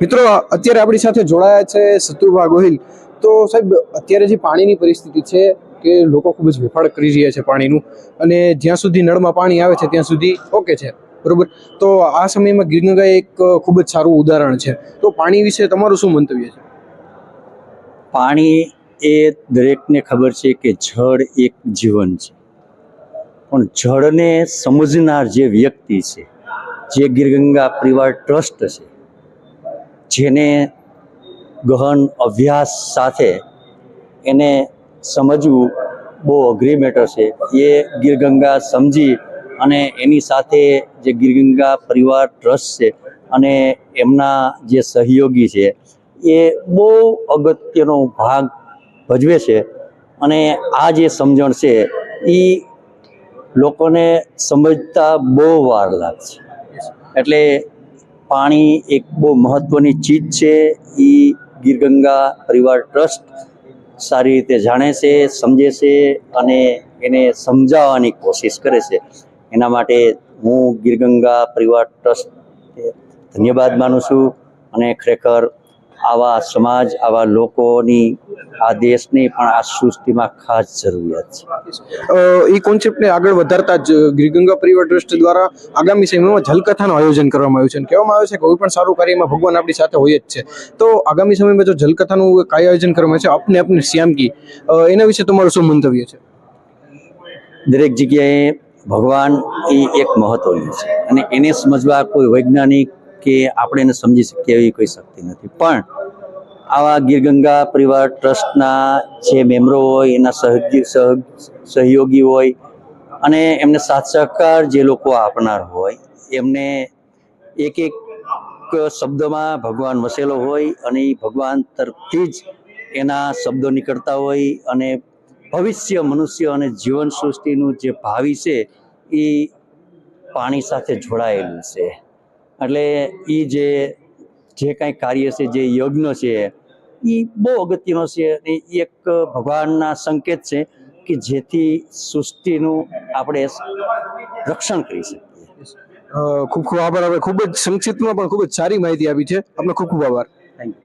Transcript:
મિત્રો, અત્યારે આપણી સાથે જોડાયા છે શત્રુભા ગોહિલ. તો સાહેબ, અત્યારે જે પાણીની પરિસ્થિતિ છે કે લોકો ખૂબ જ વેફાડ કરી રહ્યા છે પાણીનું અને જ્યાં સુધી નળમાં પાણી આવે છે ત્યાં સુધી ઓકે છે, બરોબર? તો આ સમયમાં ગીરગંગા એક ખૂબ જ સારું ઉદાહરણ છે. તો પાણી વિશે તમારું શું મંતવ્ય છે? પાણી એ દરેકને ખબર છે કે જળ એક જીવન છે. પણ જળને સમજનાર જે વ્યક્તિ છે, જે ગીરગંગા પરિવાર ટ્રસ્ટ છે જેને ગહન અભ્યાસ સાથે એને સમજવું બહુ અઘરી મેટર છે. એ ગીરગંગા સમજી અને એની સાથે જે ગીરગંગા પરિવાર ટ્રસ્ટ છે અને એમના જે સહયોગી છે, એ બહુ અગત્યનો ભાગ ભજવે છે. અને આ જે સમજણ છે, એ લોકોને સમજતા બહુ વાર લાગશે. એટલે પાણી એક બહુ મહત્વની ચીજ છે. એ ગીરગંગા પરિવાર ટ્રસ્ટ સારી રીતે જાણે છે, સમજે છે અને એને સમજાવવાની કોશિશ કરે છે. એના માટે હું ગીરગંગા પરિવાર ટ્રસ્ટ ધન્યવાદ માનું છું અને ખરેખર આવા સમાજ આવા લોકોની આ દેશની પણ આ સૃષ્ટિમાં ખાસ જરૂરિયાત છે. એ કોન્સેપ્ટને આગળ વધારતા જ ગ્રીગંગા પરિવાર ટ્રસ્ટ દ્વારા આગામી સમયમાં જલકથાનું આયોજન કરવામાં આવ્યું છે અને કહેવામાં આવે છે કે કોઈ પણ સારું કાર્યમાં ભગવાન આપણી સાથે હોય જ છે. તો આગામી સમયમાં જો જલકથાનું એક આયોજન કરવામાં આવે છે આપને આપને શ્યામકી એના વિશે તમારું શું મંતવ્ય છે? દરેક જગ્યાએ ભગવાન એ એક મહત્વનું છે અને એને સમજવા કોઈ વૈજ્ઞાનિક કે આપણે એને સમજી શકીએ એવી કોઈ શક્તિ નથી. પણ આવા ગીરગંગા પરિવાર ટ્રસ્ટના જે મેમ્બરો હોય, એના સહયોગી સહયોગી હોય અને એમને સાથ સહકાર જે લોકો આપનાર હોય, એમને એક એક શબ્દમાં ભગવાન વસેલો હોય અને ભગવાન તરફથી જ એના શબ્દો નીકળતા હોય અને ભવિષ્ય મનુષ્ય અને જીવન સૃષ્ટિનું જે ભાવિ છે એ પાણી સાથે જોડાયેલું છે. એટલે એ જે જે કાંઈ કાર્ય છે જે યજ્ઞ છે એ બહુ અગત્યનો છે અને એ એક ભગવાનના સંકેત છે કે જેથી સૃષ્ટિનું આપણે રક્ષણ કરી શકીએ. ખૂબ ખૂબ આભાર. હવે ખૂબ જ સંક્ષિપ્તમાં પણ ખૂબ જ સારી માહિતી આપી છે. આપનો ખૂબ ખૂબ આભાર. Thank you